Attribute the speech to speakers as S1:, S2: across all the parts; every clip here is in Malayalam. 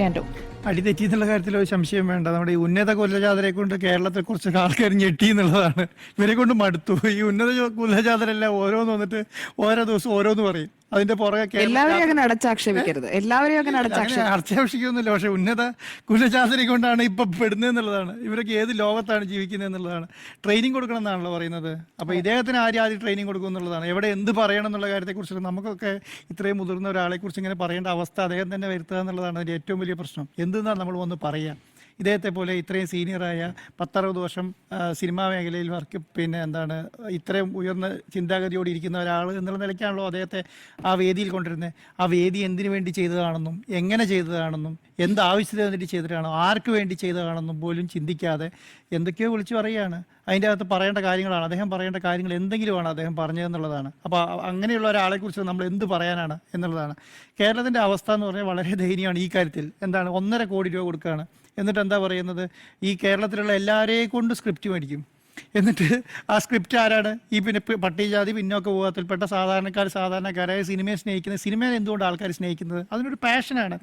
S1: ാൻഡോ
S2: അടി തെറ്റി എന്നുള്ള കാര്യത്തിൽ ഒരു സംശയം വേണ്ട. നമ്മുടെ ഈ ഉന്നത കുലജാതരെ കൊണ്ട് കേരളത്തിൽ കുറച്ച് ആൾക്കാർ ഞെട്ടി എന്നുള്ളതാണ്. ഇവരെ കൊണ്ട് മടുത്തു. ഈ ഉന്നത കുലജാതരെല്ലാം ഓരോന്ന് വന്നിട്ട് ഓരോ ദിവസം ഓരോന്ന് പറയും. അതിന്റെ പുറകെ
S1: എല്ലാവരെയും അങ്ങനെ അടച്ചാക്ഷേപിക്കരുത്. എല്ലാവരെയും അങ്ങനെ
S2: അങ്ങനെ പക്ഷെ ഉന്നത കുലജാതരെ കൊണ്ടാണ് ഇപ്പൊ പെടുന്നത് എന്നുള്ളതാണ്. ഇവരൊക്കെ ഏത് ലോകത്താണ് ജീവിക്കുന്നത് എന്നുള്ളതാണ്. ട്രെയിനിങ് കൊടുക്കണം എന്നാണല്ലോ പറയുന്നത്. അപ്പൊ ഇദ്ദേഹത്തിന് ആര് ആദ്യം ട്രെയിനിങ് കൊടുക്കും എന്നുള്ളതാണ്. എവിടെ എന്ത് പറയണം എന്നുള്ള കാര്യത്തെക്കുറിച്ച് നമുക്കൊക്കെ ഇത്രയും മുതിർന്ന ഒരാളെ കുറിച്ച് ഇങ്ങനെ പറയേണ്ട അവസ്ഥ അദ്ദേഹം തന്നെ വരുത്തുക എന്നുള്ളതാണ് അതിന്റെ ഏറ്റവും വലിയ പ്രശ്നം. എന്തെന്നാണ് നമ്മൾ വന്ന് പറയുക ഇദ്ദേഹത്തെ പോലെ ഇത്രയും സീനിയറായ പത്തറുപത് വർഷം സിനിമാ മേഖലയിൽ വർക്ക് പിന്നെ എന്താണ് ഇത്രയും ഉയർന്ന ചിന്താഗതിയോടെ ഇരിക്കുന്ന ഒരാൾ എന്നുള്ള നിലയ്ക്കാണല്ലോ അദ്ദേഹത്തെ ആ വേദിയിൽ കൊണ്ടിരുന്നത് ആ വേദി എന്തിനു വേണ്ടി ചെയ്തതാണെന്നും എങ്ങനെ ചെയ്തതാണെന്നും എന്ത് ആവശ്യത്തിന് വേണ്ടി ചെയ്തിട്ടാണോ ആർക്ക് വേണ്ടി ചെയ്തതാണെന്നും പോലും ചിന്തിക്കാതെ എന്തൊക്കെയോ വിളിച്ചു പറയുകയാണ് അതിന്റെ അകത്ത് പറയേണ്ട കാര്യങ്ങളാണ്. അദ്ദേഹം പറയേണ്ട കാര്യങ്ങൾ എന്തെങ്കിലുമാണ് അദ്ദേഹം പറഞ്ഞതെന്നുള്ളതാണ്. അപ്പോൾ അങ്ങനെയുള്ള ഒരാളെ കുറിച്ച് നമ്മൾ എന്ത് പറയാനാണ് എന്നുള്ളതാണ്. കേരളത്തിന്റെ അവസ്ഥ എന്ന് പറഞ്ഞാൽ വളരെ ദയനീയമാണ് ഈ കാര്യത്തിൽ. എന്താണ് ഒന്നര കോടി രൂപ കൊടുക്കുകയാണ്. എന്നിട്ട് എന്താ പറയുന്നത്? ഈ കേരളത്തിലുള്ള എല്ലാവരെയും കൊണ്ട് സ്ക്രിപ്റ്റ് മേടിക്കും. എന്നിട്ട് ആ സ്ക്രിപ്റ്റ് ആരാണ്? ഈ പിന്നെ പട്ടികജാതി പിന്നോക്ക വിഭാഗത്തിൽപ്പെട്ട സാധാരണക്കാർ സാധാരണക്കാരായ സിനിമയെ സ്നേഹിക്കുന്നത് സിനിമയെ എന്തുകൊണ്ട് ആൾക്കാർ സ്നേഹിക്കുന്നത്? അതിനൊരു പാഷനാണ്.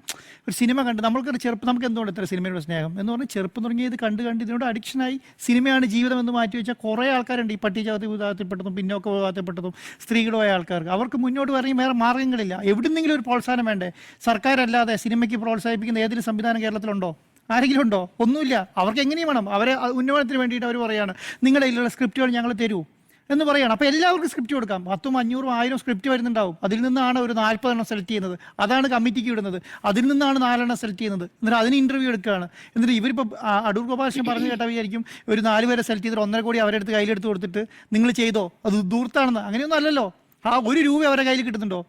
S2: ഒരു സിനിമ കണ്ട് നമ്മൾക്കൊരു ചെറുപ്പം നമുക്ക് എന്തുകൊണ്ട് ഇത്ര സിനിമയുടെ സ്നേഹം? എന്ന് പറഞ്ഞാൽ ചെറുപ്പം തുടങ്ങി ഇത് കണ്ട് കണ്ട് ഇതിനോട് അഡിക്ഷനായി സിനിമയാണ് ജീവിതം എന്ന് മാറ്റി വെച്ചാൽ കുറേ ആൾക്കാരുണ്ട് ഈ പട്ടികജാതി വിഭാഗത്തിൽപ്പെട്ടതും പിന്നോക്ക വിഭാഗത്തിൽപ്പെട്ടതും സ്ത്രീകളുമായ ആൾക്കാർക്ക്. അവർക്ക് മുന്നോട്ട് വരണമെങ്കിൽ വേറെ മാർഗങ്ങളില്ല. എവിടുന്നെങ്കിലും ഒരു പ്രോത്സാഹനം വേണ്ടേ? സർക്കാരല്ലാതെ സിനിമയ്ക്ക് പ്രോത്സാഹിപ്പിക്കുന്ന ഏതൊരു സംവിധാനം കേരളത്തിലുണ്ടോ? ആരെങ്കിലും ഉണ്ടോ? ഒന്നുമില്ല. അവർക്ക് എങ്ങനെയും വേണം. അവരെ ഉന്നമനത്തിന് വേണ്ടിയിട്ട് അവർ പറയാണ്. നിങ്ങളുടെ കയ്യിലുള്ള സ്ക്രിപ്റ്റുകൾ ഞങ്ങൾ തരൂ. എന്ന് പറയുകയാണ് അപ്പോൾ എല്ലാവർക്കും സ്ക്രിപ്റ്റ് കൊടുക്കാം. പത്തും അഞ്ഞൂറും ആയിരം സ്ക്രിപ്റ്റ് വരുന്നുണ്ടാവും. അതിൽ നിന്നാണ് ഒരു നാൽപ്പതെണ്ണം സെലക്ട് ചെയ്യുന്നത്. അതാണ് കമ്മിറ്റിക്ക് വിടുന്നത് അതിൽ നിന്നാണ് നാലെണ്ണം സെലക്ട് ചെയ്യുന്നത്. എന്നിട്ട് അതിന് ഇന്റർവ്യൂ എടുക്കുകയാണ്. എന്നിട്ട് ഇവരിപ്പോൾ അടൂർ ഗോപാലകൃഷ്ണൻ പറഞ്ഞു കേട്ടാൽ വിചാരിക്കും ഒരു നാല് പേരെ സെലക്ട് ചെയ്തിട്ട് ഒന്നര കോടി അവരെടുത്ത് കയ്യിലെടുത്ത് കൊടുത്തിട്ട് നിങ്ങൾ ചെയ്തോ? അത് ദൂർത്താണെന്ന്. അങ്ങനെയൊന്നും അല്ലല്ലോ. ആ ഒരു രൂപ അവരുടെ കയ്യിൽ കിട്ടുന്നുണ്ടോ?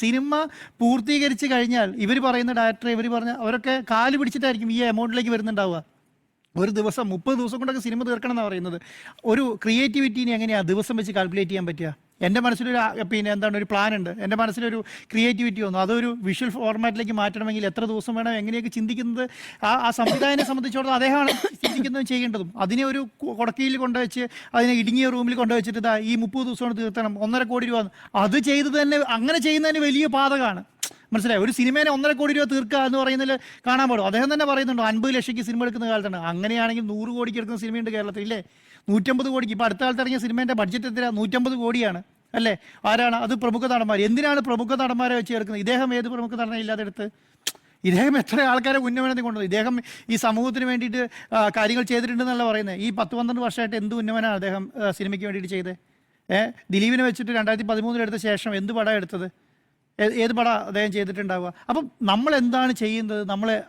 S2: സിനിമ പൂർത്തീകരിച്ച് കഴിഞ്ഞാൽ ഇവർ പറയുന്ന ഡയറക്ടർ ഇവർ പറഞ്ഞ അവരൊക്കെ കാൽ പിടിച്ചിട്ടായിരിക്കും ഈ എമൗണ്ടിലേക്ക് വരുന്നുണ്ടാവുക. ഒരു ദിവസം മുപ്പത് ദിവസം കൊണ്ടൊക്കെ സിനിമ തീർക്കണം എന്നാണ് പറയുന്നത്. ഒരു ക്രിയേറ്റിവിറ്റീനെ എങ്ങനെയാണ് ദിവസം വെച്ച് കാൽക്കുലേറ്റ് ചെയ്യാൻ പറ്റുക? എന്റെ മനസ്സിലൊരു പിന്നെ എന്താണ് ഒരു പ്ലാൻ ഉണ്ട് എന്റെ മനസ്സിലൊരു ക്രിയേറ്റിവിറ്റി വന്നു. അതൊരു വിഷ്വൽ ഫോർമാറ്റിലേക്ക് മാറ്റണമെങ്കിൽ എത്ര ദിവസം വേണം എങ്ങനെയൊക്കെ ചിന്തിക്കുന്നത് ആ ആ സംവിധായകനെ സംബന്ധിച്ചിടത്തോളം അദ്ദേഹമാണ് ചിന്തിക്കുന്നതും ചെയ്യേണ്ടതും. അതിനെ ഒരു കുടക്കീയിൽ കൊണ്ടുവച്ച് അതിനെ ഇടുങ്ങിയ റൂമിൽ കൊണ്ടുവച്ചിട്ട് ഈ മുപ്പത് ദിവസം കൊണ്ട് തീർത്തണം ഒന്നര കോടി രൂപ. അത് ചെയ്തത് തന്നെ അങ്ങനെ ചെയ്യുന്നതിന് വലിയ പാതകമാണ് മനസ്സിലായി? ഒരു സിനിമേനെ ഒന്നര കോടി രൂപ തീർക്കുക എന്ന് പറയുന്നതിൽ കാണാൻ പാടും. അദ്ദേഹം തന്നെ പറയുന്നുണ്ടോ അൻപത് ലക്ഷയ്ക്ക് സിനിമ എടുക്കുന്ന കാലത്താണ്. അങ്ങനെയാണെങ്കിൽ നൂറ് കോടിക്ക് എടുക്കുന്ന സിനിമയുണ്ട് കേരളത്തിൽ ഇല്ലേ? നൂറ്റമ്പത് കോടിക്ക്. ഇപ്പോൾ അടുത്ത കാലത്ത് ഇറങ്ങിയ സിനിമേന്റെ ബഡ്ജറ്റ് എത്ര നൂറ്റമ്പത് കോടിയാണ് അല്ലേ? ആരാണ്? അത് പ്രമുഖ നടന്മാർ എന്തിനാണ് പ്രമുഖ നടന്മാരെ വെച്ച് ചേർക്കുന്നത്? ഇദ്ദേഹം ഏത് പ്രമുഖ നടനെ ഇല്ലാതെ എടുത്ത്? ഇദ്ദേഹം എത്ര ആൾക്കാരെ ഉന്നമനത്തിൽ കൊണ്ടുവന്നു? ഇദ്ദേഹം ഈ സമൂഹത്തിന് വേണ്ടിയിട്ട് കാര്യങ്ങൾ ചെയ്തിട്ടുണ്ടെന്നല്ല പറയുന്നത്. ഈ പത്ത് പന്ത്രണ്ട് വർഷമായിട്ട് എന്ത് ഉന്നമനമാണ് അദ്ദേഹം സിനിമയ്ക്ക് വേണ്ടിയിട്ട് ചെയ്തത് ഏഹ് ദിലീപിനെ വെച്ചിട്ട് രണ്ടായിരത്തി പതിമൂന്നിൽ എടുത്ത ശേഷം എന്ത് പടം എടുത്തത്? ഏത് പടം അദ്ദേഹം ചെയ്തിട്ടുണ്ടാവുക. അപ്പം നമ്മൾ എന്താണ് ചെയ്യുന്നത് നമ്മൾ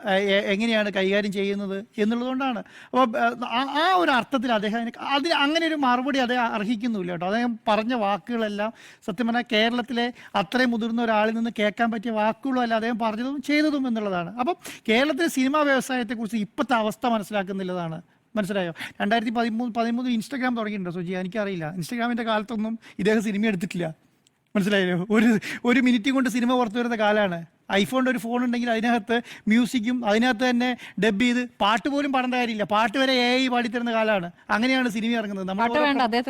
S2: എങ്ങനെയാണ് കൈകാര്യം ചെയ്യുന്നത് എന്നുള്ളതുകൊണ്ടാണ്. അപ്പോൾ ആ- ഒരു അർത്ഥത്തിൽ അദ്ദേഹം അതിന് അതിന് അങ്ങനെ ഒരു മറുപടി അദ്ദേഹം അർഹിക്കുന്നില്ല കേട്ടോ. അദ്ദേഹം പറഞ്ഞ വാക്കുകളെല്ലാം സത്യം പറഞ്ഞാൽ കേരളത്തിലെ അത്രയും മുതിർന്ന ഒരാളിൽ നിന്ന് കേൾക്കാൻ പറ്റിയ വാക്കുകളും അല്ല അദ്ദേഹം പറഞ്ഞതും ചെയ്തതും എന്നുള്ളതാണ്. അപ്പം കേരളത്തിലെ സിനിമാ വ്യവസായത്തെക്കുറിച്ച് ഇപ്പോഴത്തെ അവസ്ഥ മനസ്സിലാക്കുന്നില്ലതാണ്. മനസ്സിലായോ? രണ്ടായിരത്തി പതിമൂന്ന് പതിമൂന്ന് ഇൻസ്റ്റാഗ്രാം തുടങ്ങിയിട്ടുണ്ടോ സുജി എനിക്കറിയില്ല. ഇൻസ്റ്റാഗ്രാമിന്റെ കാലത്തൊന്നും ഇദ്ദേഹം സിനിമ എടുത്തിട്ടില്ല. മനസ്സിലായല്ലോ? ഒരു ഒരു മിനിറ്റ് കൊണ്ട് സിനിമ പുറത്തു വരുന്ന കാലമാണ് ഐഫോണിന്റെ ഒരു ഫോൺ ഉണ്ടെങ്കിൽ അതിനകത്ത് മ്യൂസിക്കും അതിനകത്ത് തന്നെ ഡബ് ചെയ്ത് പാട്ട് പോലും പാടേണ്ട കാര്യമില്ല. പാട്ട് വരെ എ ഐ പാടിത്തരുന്ന കാലമാണ്. അങ്ങനെയാണ് സിനിമ ഇറങ്ങുന്നത്. നമ്മൾ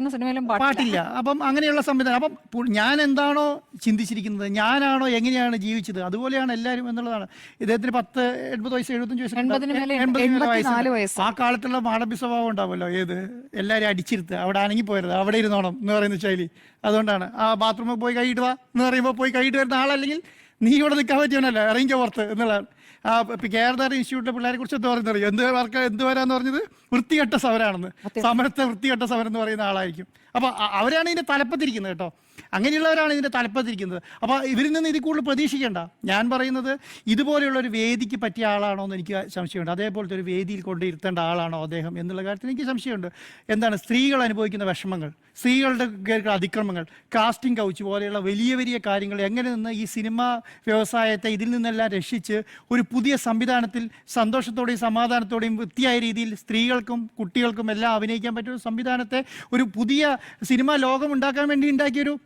S3: സിനിമയിലും
S2: പാട്ടില്ല. അപ്പം അങ്ങനെയുള്ള സംവിധാനം. അപ്പം ഞാൻ എന്താണോ ചിന്തിച്ചിരിക്കുന്നത്? ഞാനാണോ എങ്ങനെയാണ് ജീവിച്ചത്? അതുപോലെയാണ് എല്ലാവരും എന്നുള്ളതാണ്. ഇദ്ദേഹത്തിന് പത്ത് എൺപത് വയസ്സ് എഴുപത്തഞ്ച് വയസ്സ്
S1: വയസ്സ്.
S2: ആ കാലത്തുള്ള മാടമ്പി സ്വഭാവം ഉണ്ടാവുമല്ലോ. ഏത്? എല്ലാവരും അടിച്ചിരുത്ത്. അവിടെ അനങ്ങി പോരുത് അവിടെ ഇരുന്നോണം എന്ന് പറയുന്ന ശൈലി. അതുകൊണ്ടാണ്. ആ ബാത്റൂമിൽ പോയി കൈയിട്ട് വാ എന്ന് പറയുമ്പോൾ പോയി കൈയിട്ട് വരുന്ന ആളല്ലെങ്കിൽ നീ ഇവിടെ നിൽക്കാൻ പറ്റിയവനല്ല? ഇറങ്ങിക്കോ പുറത്ത് എന്നുള്ളതാണ് ആ കേരള ഇൻസ്റ്റിറ്റ്യൂട്ടിലെ പിള്ളേരെ കുറിച്ച് എന്താ പറയുന്നത് എന്ത് വർക്ക് എന്ത് വരാന്ന് പറഞ്ഞത്? വൃത്തികെട്ട സമരമാണെന്ന് സമരത്തെ വൃത്തികെട്ട സമരം എന്ന് പറയുന്ന ആളായിരിക്കും. അപ്പൊ അവരാണ് ഇതിന്റെ തലപ്പത്തിരിക്കുന്നത് കേട്ടോ. അങ്ങനെയുള്ളവരാണ് ഇതിന്റെ തലപ്പത്തിരിക്കുന്നത്. അപ്പോൾ ഇവരിൽ നിന്ന് ഇതിൽ കൂടുതൽ പ്രതീക്ഷിക്കേണ്ട. ഞാൻ പറയുന്നത് ഇതുപോലെയുള്ള ഒരു വേദിക്ക് പറ്റിയ ആളാണോ എന്ന് എനിക്ക് സംശയമുണ്ട്. അതേപോലത്തെ ഒരു വേദിയിൽ കൊണ്ട് ഇരുത്തേണ്ട ആളാണോ അദ്ദേഹം എന്നുള്ള കാര്യത്തിൽ എനിക്ക് സംശയമുണ്ട്. എന്താണ് സ്ത്രീകൾ അനുഭവിക്കുന്ന വിഷമങ്ങൾ സ്ത്രീകളുടെ അതിക്രമങ്ങൾ കാസ്റ്റിംഗ് കൗച്ച് പോലെയുള്ള വലിയ വലിയ കാര്യങ്ങൾ എങ്ങനെ നിന്ന് ഈ സിനിമ വ്യവസായത്തെ ഇതിൽ നിന്നെല്ലാം രക്ഷിച്ച് ഒരു പുതിയ സംവിധാനത്തിൽ സന്തോഷത്തോടെയും സമാധാനത്തോടെയും വൃത്തിയായ രീതിയിൽ സ്ത്രീകൾക്കും കുട്ടികൾക്കും എല്ലാം അഭിനയിക്കാൻ പറ്റിയ ഒരു സംവിധാനത്തെ ഒരു പുതിയ സിനിമാ ലോകം ഉണ്ടാക്കാൻ വേണ്ടി ഉണ്ടാക്കിയൊരു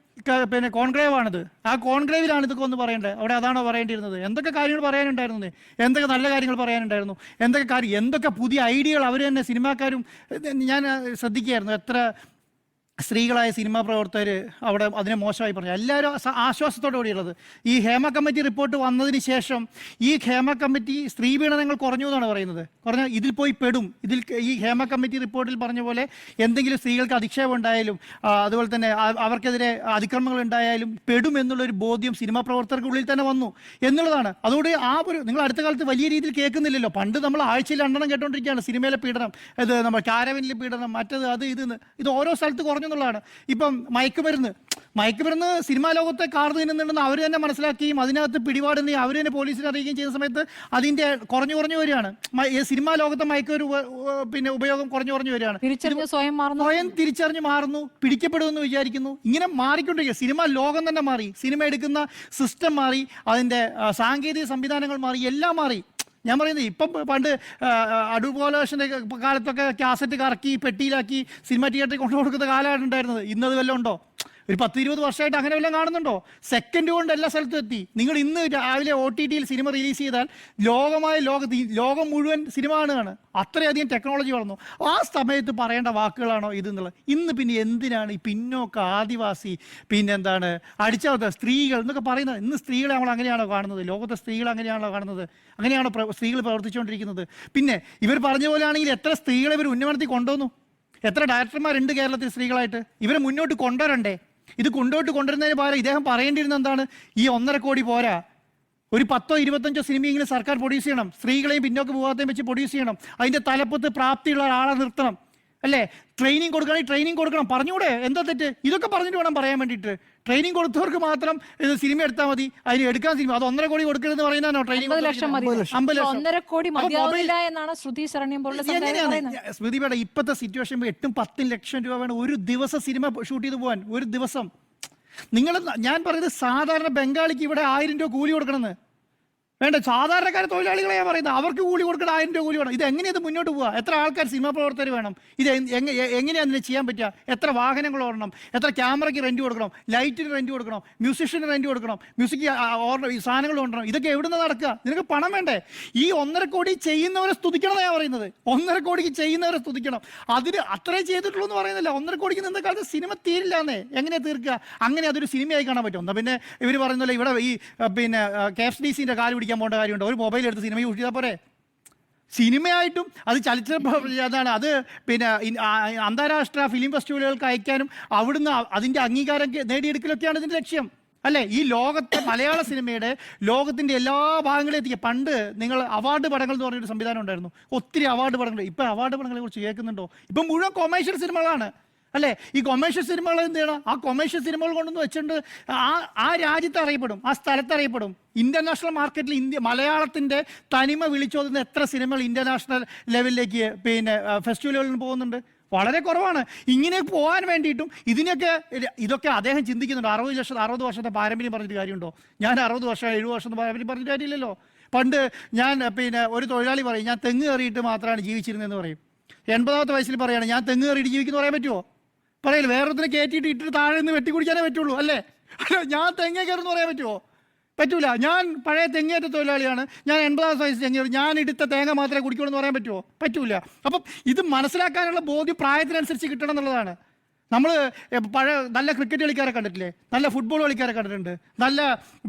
S2: പിന്നെ കോൺക്ലേവ് ആണിത് ആ കോൺക്ലേവിലാണ് ഇതൊക്കെ ഒന്ന് പറയേണ്ടത് അവിടെ അതാണോ പറയേണ്ടിയിരുന്നത്? എന്തൊക്കെ കാര്യങ്ങൾ പറയാനുണ്ടായിരുന്നു എന്തൊക്കെ നല്ല കാര്യങ്ങൾ പറയാനുണ്ടായിരുന്നു? എന്തൊക്കെ കാര്യം എന്തൊക്കെ പുതിയ ഐഡിയകൾ അവർ തന്നെ സിനിമാക്കാരും ഞാൻ ശ്രദ്ധിക്കുകയായിരുന്നു. എത്ര സ്ത്രീകളായ സിനിമാ പ്രവർത്തകർ അവിടെ അതിനെ മോശമായി പറഞ്ഞു. എല്ലാവരും ആശ്വാസത്തോടു കൂടിയുള്ളത്. ഈ ഹേമ കമ്മിറ്റി റിപ്പോർട്ട് വന്നതിന് ശേഷം ഈ ഹേമ കമ്മിറ്റി സ്ത്രീ പീഡനങ്ങൾ കുറഞ്ഞു എന്നാണ് പറയുന്നത്. കുറഞ്ഞ ഇതിൽ പോയി പെടും. ഇതിൽ ഈ ഹേമ കമ്മിറ്റി റിപ്പോർട്ടിൽ പറഞ്ഞ പോലെ എന്തെങ്കിലും സ്ത്രീകൾക്ക് അധിക്ഷേപം ഉണ്ടായാലും അതുപോലെ തന്നെ അവർക്കെതിരെ അതിക്രമങ്ങൾ ഉണ്ടായാലും പെടും എന്നുള്ളൊരു ബോധ്യം സിനിമാ പ്രവർത്തകർക്കുള്ളിൽ തന്നെ വന്നു എന്നുള്ളതാണ്. അതുകൊണ്ട് ആ ഒരു നിങ്ങൾ അടുത്ത കാലത്ത് വലിയ രീതിയിൽ കേൾക്കുന്നില്ലല്ലോ. പണ്ട് നമ്മൾ ആഴ്ചയിൽ രണ്ടെണ്ണം കേട്ടോണ്ടിരിക്കുകയാണ്. സിനിമയിലെ പീഡനം ഇത് നമ്മൾ കാരവനിലെ പീഡനം മറ്റത് അത് ഇത് ഇത് ഓരോ സ്ഥലത്ത് കുറഞ്ഞു എന്നുള്ളതാണ്. ഇപ്പം മയക്കുമരുന്ന് മയക്കുമരുന്ന് സിനിമാ ലോകത്തെ കാർന്നു തിന്നുന്നുണ്ടെന്ന് അവർ തന്നെ മനസ്സിലാക്കുകയും അതിനകത്ത് പിടിപാടുകയും അവർ തന്നെ പോലീസിനെ അറിയിക്കുകയും ചെയ്യുന്ന സമയത്ത് അതിന്റെ കുറഞ്ഞു കുറഞ്ഞു വരികയാണ്. സിനിമാ ലോകത്തെ മയക്കൊരു പിന്നെ ഉപയോഗം കുറഞ്ഞു കുറഞ്ഞു വരികയാണ്.
S3: സ്വയം
S2: സ്വയം തിരിച്ചറിഞ്ഞ് മാറുന്നു പിടിക്കപ്പെടുമെന്ന് വിചാരിക്കുന്നു. ഇങ്ങനെ മാറിക്കൊണ്ടിരിക്കുക. സിനിമ ലോകം തന്നെ മാറി സിനിമ എടുക്കുന്ന സിസ്റ്റം മാറി അതിന്റെ സാങ്കേതിക സംവിധാനങ്ങൾ മാറി എല്ലാം മാറി. ഞാൻ പറയുന്നത് ഇപ്പം പണ്ട് അടുപോലേഷന്റെ കാലത്തൊക്കെ കാസറ്റ് കറക്കി പെട്ടിയിലാക്കി സിനിമ തിയേറ്ററിൽ കൊണ്ടു കൊടുക്കുന്ന കാലമാണ് ഉണ്ടായിരുന്നത് ഇന്നത് വല്ലതും ഉണ്ടോ? ഒരു പത്ത് ഇരുപത് വർഷമായിട്ട് അങ്ങനെ വല്ലതും കാണുന്നുണ്ടോ? സെക്കൻഡ് കൊണ്ട് എല്ലാ സ്ഥലത്തും എത്തി. നിങ്ങൾ ഇന്ന് രാവിലെ ഒ ടി ടിയിൽ സിനിമ റിലീസ് ചെയ്താൽ ലോകമായ ലോകത്ത് ലോകം മുഴുവൻ സിനിമ കാണുകയാണ്. അത്രയധികം ടെക്നോളജി വളർന്നു. ആ സമയത്ത് പറയേണ്ട വാക്കുകളാണോ ഇത് എന്നുള്ളത് ഇന്ന് പിന്നെ എന്തിനാണ് ഈ പിന്നോക്ക ആദിവാസി പിന്നെ എന്താണ് അടിച്ചവത്ത സ്ത്രീകൾ എന്നൊക്കെ പറയുന്നത്? ഇന്ന് സ്ത്രീകളെ നമ്മൾ അങ്ങനെയാണോ കാണുന്നത്? ലോകത്തെ സ്ത്രീകൾ അങ്ങനെയാണോ കാണുന്നത്? അങ്ങനെയാണോ സ്ത്രീകൾ പ്രവർത്തിച്ചുകൊണ്ടിരിക്കുന്നത്? പിന്നെ ഇവർ പറഞ്ഞ പോലെ ആണെങ്കിൽ എത്ര സ്ത്രീകളെ ഇവർ ഉന്നമനത്തിൽ കൊണ്ടുവന്നു? എത്ര ഡയറക്ടർമാരുണ്ട് കേരളത്തിൽ സ്ത്രീകളായിട്ട്? ഇവരെ മുന്നോട്ട് കൊണ്ടുവരണ്ടേ? ഇത് കൊണ്ടോട്ട് കൊണ്ടുവരുന്നതിന് പകരം ഇദ്ദേഹം പറയേണ്ടിയിരുന്ന എന്താണ്? ഈ ഒന്നര കോടി പോരാ. ഒരു പത്തോ ഇരുപത്തഞ്ചോ സിനിമയെങ്കിലും സർക്കാർ പ്രൊഡ്യൂസ് ചെയ്യണം. സ്ത്രീകളെയും പിന്നോക്ക് പോകാതെയും വെച്ച് പ്രൊഡ്യൂസ് ചെയ്യണം. അതിന്റെ തലപ്പത്ത് പ്രാപ്തിയുള്ള ഒരാളെ നിർത്തണം. അല്ലേ? ട്രെയിനിങ് കൊടുക്കണമെങ്കിൽ ട്രെയിനിങ് കൊടുക്കണം. പറഞ്ഞൂടെ? എന്താ തെറ്റ്? ഇതൊക്കെ പറഞ്ഞിട്ട് വേണം പറയാൻ വേണ്ടിയിട്ട്. ട്രെയിനിങ് കൊടുത്തവർക്ക് മാത്രം ഇത് സിനിമ എടുത്താൽ മതി. അതിന് എടുക്കാൻ സിനിമ അത് ഒന്നര കോടി കൊടുക്കരുതെന്ന് പറയുന്നതാണോ ട്രെയിനിങ്
S3: ലക്ഷം
S2: അമ്പത് ലക്ഷം.
S3: ഒന്നര കോടി എന്നാണ് ശ്രുതി ശരണ്യം
S2: എങ്ങനെയാണ്? ഇപ്പോഴത്തെ സിറ്റുവേഷൻ എട്ടും പത്തും ലക്ഷം രൂപ വേണം ഒരു ദിവസം സിനിമ ഷൂട്ട് ചെയ്ത് പോവാൻ. ഒരു ദിവസം. നിങ്ങൾ ഞാൻ പറയുന്നത് സാധാരണ ബംഗാളിക്ക് ഇവിടെ ആയിരം രൂപ കൂലി കൊടുക്കണമെന്ന്. വേണ്ട സാധാരണക്കാരെ തൊഴിലാളികളെ ഞാൻ പറയുന്നത് അവർക്ക് കൂലി കൊടുക്കണം ആയിരം രൂപ കൂലി വേണം. ഇത് എങ്ങനെയത് മുന്നോട്ട് പോവുക? എത്ര ആൾക്കാർ സിനിമാ പ്രവർത്തകർ വേണം? ഇത് എങ്ങനെയാണ് അതിനെ ചെയ്യാൻ പറ്റുക? എത്ര വാഹനങ്ങൾ ഓടണം? എത്ര ക്യാമറയ്ക്ക് റെന്റ് കൊടുക്കണം? ലൈറ്റിന് റെന്റ് കൊടുക്കണം? മ്യൂസിഷ്യന് റെന്റ് കൊടുക്കണം? മ്യൂസിക് ഓർഡർ സാധനങ്ങൾ കൊണ്ടുവരണം? ഇതൊക്കെ എവിടെ നിന്ന് നടക്കുക? നിനക്ക് പണം വേണ്ടേ? ഈ ഒന്നര കോടി ചെയ്യുന്നവരെ സ്തുതിക്കണം ഞാൻ പറയുന്നത്. ഒന്നര കോടിക്ക് ചെയ്യുന്നവരെ സ്തുതിക്കണം. അതിന് അത്രേ ചെയ്തിട്ടുള്ളൂ എന്ന് പറയുന്നില്ല. ഒന്നര കോടിക്ക് നിന്ന കാലത്ത് സിനിമ തീരില്ല എന്നേ എങ്ങനെ തീർക്കുക? അങ്ങനെ അതൊരു സിനിമയായി കാണാൻ പറ്റും. എന്നാൽ പിന്നെ ഇവർ പറയുന്നില്ല ഇവിടെ ഈ പിന്നെ കെ എഫ് ഡി സിന്റെ കാൽ പിടിക്കാൻ പോകേണ്ട കാര്യമുണ്ട്? ഒരു മൊബൈൽ എടുത്ത് സിനിമ യൂസ് ചെയ്താൽ പോരെ. സിനിമയായിട്ടും അത് ചലച്ചിത്ര അതാണ്. അത് പിന്നെ അന്താരാഷ്ട്ര ഫിലിം ഫെസ്റ്റിവലുകൾക്ക് അയക്കാനും അവിടുന്ന് അതിന്റെ അംഗീകാരം നേടിയെടുക്കലൊക്കെയാണ് ഇതിന്റെ ലക്ഷ്യം. അല്ലേ? ഈ ലോകത്തെ മലയാള സിനിമയുടെ ലോകത്തിന്റെ എല്ലാ ഭാഗങ്ങളിലും എത്തിക്കുക പണ്ട് നിങ്ങൾ അവാർഡ് പടങ്ങൾ എന്ന് പറഞ്ഞൊരു സംവിധാനം ഉണ്ടായിരുന്നു. ഒത്തിരി അവാർഡ് പടങ്ങൾ. ഇപ്പം അവാർഡ് പടങ്ങളെ കുറിച്ച് കേൾക്കുന്നുണ്ടോ? ഇപ്പം മുഴുവൻ കൊമേഴ്ഷ്യൽ സിനിമകളാണ് അല്ലേ? ഈ കൊമേഴ്ഷ്യൽ സിനിമകൾ എന്ത് ചെയ്യണം? ആ കൊമേഴ്ഷ്യൽ സിനിമകൾ കൊണ്ടൊന്ന് വെച്ചിട്ടുണ്ട്. ആ ആ രാജ്യത്ത് അറിയപ്പെടും ആ സ്ഥലത്ത് അറിയപ്പെടും. ഇന്റർനാഷണൽ മാർക്കറ്റിൽ ഇന്ത്യ മലയാളത്തിന്റെ തനിമ വിളിച്ചോതുന്ന എത്ര സിനിമകൾ ഇന്റർനാഷണൽ ലെവലിലേക്ക് പിന്നെ ഫെസ്റ്റിവലുകളിൽ പോകുന്നുണ്ട്? വളരെ കുറവാണ്. ഇങ്ങനെ പോകാൻ വേണ്ടിയിട്ടും ഇതിനൊക്കെ ഇതൊക്കെ അദ്ദേഹം ചിന്തിക്കുന്നുണ്ട്. അറുപത് ലക്ഷം അറുപത് വർഷത്തെ പാരമ്പര്യം പറഞ്ഞിട്ട് കാര്യമുണ്ടോ? ഞാൻ അറുപത് വർഷം എഴുപത് വർഷം പാരമ്പര്യം പറഞ്ഞിട്ട് കാര്യമില്ലല്ലോ. പണ്ട് ഞാൻ പിന്നെ ഒരു തൊഴിലാളി പറയും ഞാൻ തെങ്ങ് കയറിയിട്ട് മാത്രമാണ് ജീവിച്ചിരുന്നതെന്ന് പറയും. എൺപതാമത്തെ വയസ്സിൽ പറയുകയാണ് ഞാൻ തെങ്ങ് കയറിയിട്ട് ജീവിക്കുന്നു പറയാൻ പറ്റുമോ? പറയില്ല വേറൊരുത്തിനെ കയറ്റിയിട്ട് ഇട്ടിട്ട് താഴെ നിന്ന് വെട്ടി കുടിക്കാനേ പറ്റുള്ളൂ അല്ലേ? അല്ല ഞാൻ തെങ്ങേ കയറുന്നു പറയാൻ പറ്റുമോ പറ്റൂല. ഞാൻ പഴയ തെങ്ങേറ്റ തൊഴിലാളിയാണ്. ഞാൻ എൺപതാം വയസ്സ് തെങ്ങ്. ഞാൻ എടുത്ത തേങ്ങ മാത്രമേ കുടിക്കുള്ളൂ എന്ന് പറയാൻ പറ്റുമോ പറ്റൂല. അപ്പം ഇത് മനസ്സിലാക്കാനുള്ള ബോധ്യം പ്രായത്തിനനുസരിച്ച് കിട്ടണം എന്നുള്ളതാണ്. നമ്മൾ പഴയ നല്ല ക്രിക്കറ്റ് കളിക്കാരെ കണ്ടിട്ടില്ലേ? നല്ല ഫുട്ബോൾ കളിക്കാരെ കണ്ടിട്ടുണ്ട്. നല്ല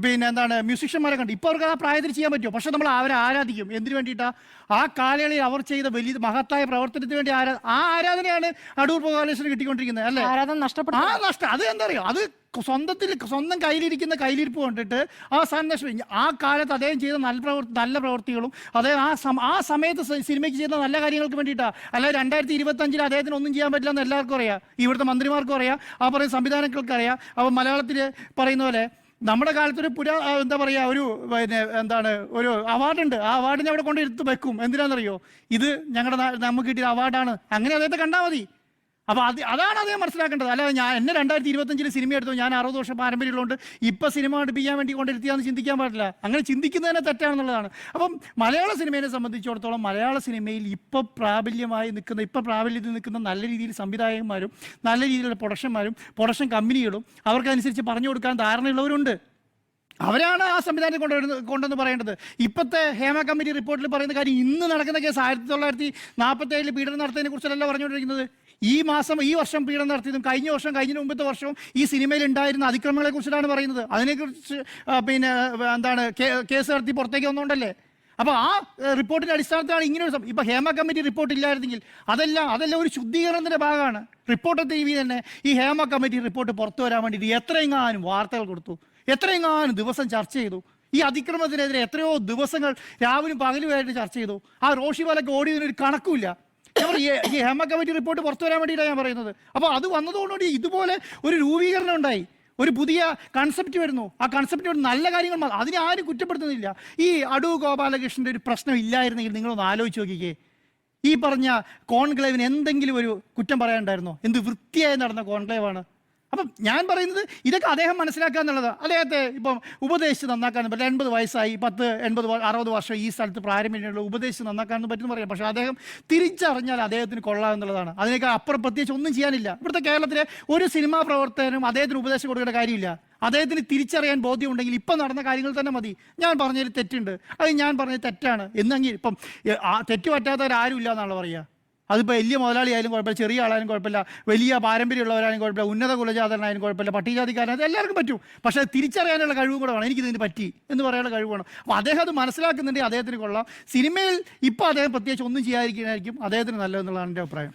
S2: പിന്നെ എന്താണ് മ്യൂസിഷ്യന്മാരെ കണ്ടു ഇപ്പോൾ അവർക്ക് ആ പ്രായത്തിൽ ചെയ്യാൻ പറ്റുമോ? പക്ഷെ നമ്മൾ അവരെ ആരാധിക്കും. എന്തിനു വേണ്ടിയിട്ടാണ് ആ കാലയളയിൽ അവർ ചെയ്ത വലിയ മഹത്തായ പ്രവർത്തനത്തിന് വേണ്ടി ആരാ ആ ആരാധനയാണ് അടൂർ ഗോപാലകൃഷ്ണന് കിട്ടിക്കൊണ്ടിരിക്കുന്നത് അല്ലേ?
S3: ആരാധന
S2: ആ നഷ്ടം. അത് എന്താ അറിയോ? അത് സ്വന്തത്തിൽ സ്വന്തം കയ്യിലിരിക്കുന്ന കയ്യിലിരിപ്പ് കൊണ്ടിട്ട് ആ സന്ദേശം ആ കാലത്ത് അദ്ദേഹം ചെയ്ത നല്ല പ്രവർത്തി നല്ല പ്രവർത്തികളും അതായത് ആ ആ സമയത്ത് സിനിമയ്ക്ക് ചെയ്ത നല്ല കാര്യങ്ങൾക്ക് വേണ്ടിയിട്ടാണ് അല്ലാതെ രണ്ടായിരത്തി ഇരുപത്തഞ്ചിൽ അദ്ദേഹത്തിന് ഒന്നും ചെയ്യാൻ പറ്റില്ല എന്ന് എല്ലാവർക്കും അറിയാം. ഇവിടുത്തെ മന്ത്രിമാർക്കും അറിയാം. ആ പറയുന്ന സംവിധാനങ്ങൾക്ക് അറിയാം. അപ്പോൾ മലയാളത്തിൽ പറയുന്ന പോലെ നമ്മുടെ കാലത്തൊരു പുര എന്താ പറയുക ഒരു പിന്നെ എന്താണ് ഒരു അവാർഡുണ്ട്. ആ അവാർഡിനെ അവിടെ കൊണ്ട് എടുത്ത് വെക്കും. എന്തിനാണെന്നറിയോ ഇത് ഞങ്ങളുടെ നമുക്ക് കിട്ടിയ അവാർഡാണ്. അങ്ങനെ അദ്ദേഹത്തെ കണ്ടാൽ മതി. അപ്പോൾ അത് അതാണ് അദ്ദേഹം മനസ്സിലാക്കേണ്ടത്. അല്ലാതെ ഞാൻ എന്നെ രണ്ടായിരത്തി ഇരുപത്തഞ്ചിൽ സിനിമ എടുത്തു ഞാൻ അറുപത് വർഷം പാരമ്പര്യമുള്ളതുകൊണ്ട് ഇപ്പം സിനിമ അടുപ്പിക്കാൻ വേണ്ടി കൊണ്ടിരുത്തിയാന്ന് ചിന്തിക്കാൻ പാടില്ല. അങ്ങനെ ചിന്തിക്കുന്നതിനെ തെറ്റാണെന്നുള്ളതാണ്. അപ്പം മലയാള സിനിമയെ സംബന്ധിച്ചിടത്തോളം മലയാള സിനിമയിൽ ഇപ്പോൾ പ്രാബല്യമായി നിൽക്കുന്ന ഇപ്പോൾ പ്രാബല്യത്തിൽ നിൽക്കുന്ന നല്ല രീതിയിൽ സംവിധായകന്മാരും നല്ല രീതിയിലുള്ള പ്രൊഡക്ഷന്മാരും പ്രൊഡക്ഷൻ കമ്പനികളും അവർക്കനുസരിച്ച് പറഞ്ഞു കൊടുക്കാൻ ധാരണയുള്ളവരുണ്ട്. അവരാണ് ആ സംവിധാനം കൊണ്ടുവരുന്നത് കൊണ്ടെന്ന് പറയേണ്ടത്. ഇപ്പോഴത്തെ ഹേമ കമ്മിറ്റി റിപ്പോർട്ടിൽ പറയുന്ന കാര്യം ഇന്ന് നടക്കുന്ന കേസ് ആയിരത്തി തൊള്ളായിരത്തി നാൽപ്പത്തേഴിൽ പീഡനം നടത്തിയതിനെ കുറിച്ചല്ല പറഞ്ഞുകൊണ്ടിരിക്കുന്നത്? ഈ മാസം ഈ വർഷം പീഡനം നടത്തിയതും കഴിഞ്ഞ വർഷം കഴിഞ്ഞ മുമ്പത്തെ വർഷവും ഈ സിനിമയിൽ ഉണ്ടായിരുന്ന അതിക്രമങ്ങളെ കുറിച്ചിട്ടാണ് പറയുന്നത്. അതിനെക്കുറിച്ച് പിന്നെ എന്താണ് കേസ് നടത്തി പുറത്തേക്ക് വന്നുകൊണ്ടല്ലേ അപ്പോൾ ആ റിപ്പോർട്ടിന്റെ അടിസ്ഥാനത്തിലാണ് ഇങ്ങനെ ഒരു ഇപ്പൊ ഹേമ കമ്മിറ്റി റിപ്പോർട്ട് ഇല്ലായിരുന്നെങ്കിൽ അതെല്ലാം അതെല്ലാം ഒരു ശുദ്ധീകരണത്തിന്റെ ഭാഗമാണ്. റിപ്പോർട്ടർ ടി വി തന്നെ ഈ ഹേമ കമ്മിറ്റി റിപ്പോർട്ട് പുറത്തു വരാൻ വേണ്ടിയിട്ട് എത്രയെങ്ങാനും വാർത്തകൾ കൊടുത്തു. എത്രയെങ്ങാനും ദിവസം ചർച്ച ചെയ്തു. ഈ അതിക്രമത്തിനെതിരെ എത്രയോ ദിവസങ്ങൾ രാവിലും പകലുമായിട്ട് ചർച്ച ചെയ്തു. ആ റോഷിവാലൊക്കെ ഓടിയതിനൊരു കണക്കുമില്ല. ഈ- ഹേമ കമ്മിറ്റി റിപ്പോർട്ട് പുറത്തു വരാൻ വേണ്ടിയിട്ടാണ് ഞാൻ പറയുന്നത്. അപ്പോൾ അത് വന്നതുകൊണ്ടുകൂടി ഇതുപോലെ ഒരു രൂപീകരണം ഉണ്ടായി. ഒരു പുതിയ കൺസെപ്റ്റ് വരുന്നു. ആ കൺസെപ്റ്റ് വരുന്ന നല്ല കാര്യങ്ങൾ അതിനെ ആരും കുറ്റപ്പെടുത്തുന്നില്ല. ഈ അടു ഗോപാലകൃഷ്ണന്റെ ഒരു പ്രശ്നം ഇല്ലായിരുന്നെങ്കിൽ നിങ്ങളൊന്ന് ആലോചിച്ച് നോക്കിക്കേ. ഈ പറഞ്ഞ കോൺക്ലേവിന് എന്തെങ്കിലും ഒരു കുറ്റം പറയാനുണ്ടായിരുന്നോ? എന്ത് വൃത്തിയായി നടന്ന കോൺക്ലേവാണ്? അപ്പം ഞാൻ പറയുന്നത് ഇതൊക്കെ അദ്ദേഹം മനസ്സിലാക്കുക എന്നുള്ളത്. അദ്ദേഹത്തെ ഇപ്പം ഉപദേശിച്ച് നന്നാക്കാൻ പറ്റില്ല. എൺപത് വയസ്സായി പത്ത് എൺപത് അറുപത് വർഷം ഈ സ്ഥലത്ത് പ്രാരംഭിച്ചിട്ടുള്ള ഉപദേശിച്ച് നന്നാക്കാനൊന്നും പറ്റുമെന്ന് പറയാം. പക്ഷേ അദ്ദേഹം തിരിച്ചറിഞ്ഞാൽ അദ്ദേഹത്തിന് കൊള്ളാം എന്നുള്ളതാണ്. അതിനേക്കാൾ അപ്പുറം പ്രത്യേകിച്ച് ഒന്നും ചെയ്യാനില്ല. ഇവിടുത്തെ കേരളത്തിലെ ഒരു സിനിമാ പ്രവർത്തകനും അദ്ദേഹത്തിന് ഉപദേശം കൊടുക്കേണ്ട കാര്യമില്ല. അദ്ദേഹത്തിന് തിരിച്ചറിയാൻ ബോധ്യമുണ്ടെങ്കിൽ ഇപ്പം നടന്ന കാര്യങ്ങൾ തന്നെ മതി. ഞാൻ പറഞ്ഞതിൽ തെറ്റുണ്ട്. അത് ഞാൻ പറഞ്ഞത് തെറ്റാണ്. എന്നെങ്കിൽ ഇപ്പം തെറ്റ് പറ്റാത്തവരാരും ഇല്ല എന്നാണ് പറയുക. അതിപ്പോൾ വലിയ മുതലാളിയായാലും കുഴപ്പമില്ല ചെറിയ ആളായാലും കുഴപ്പമില്ല വലിയ പാരമ്പര്യമുള്ളവരായാലും കുഴപ്പമില്ല ഉന്നത കുലജാതനായാലും കുഴപ്പമില്ല പട്ടികജാതിക്കാരനായാലും എല്ലാവർക്കും പറ്റും. പക്ഷേ തിരിച്ചറിയാനുള്ള കഴിവും കൂടെ വേണം. എനിക്കിതിന് പറ്റി എന്ന് പറയാനുള്ള കഴിവ് വേണം. അപ്പോൾ അദ്ദേഹം അത് മനസ്സിലാക്കുന്നുണ്ടെങ്കിൽ അദ്ദേഹത്തിന് കൊള്ളാം. സിനിമയിൽ ഇപ്പോൾ അദ്ദേഹം പ്രത്യേകിച്ച് ഒന്നും ചെയ്യാതിരിക്കുന്നതായിരിക്കും അദ്ദേഹത്തിന് നല്ലതെന്നുള്ളതാണ് എന്റെ അഭിപ്രായം.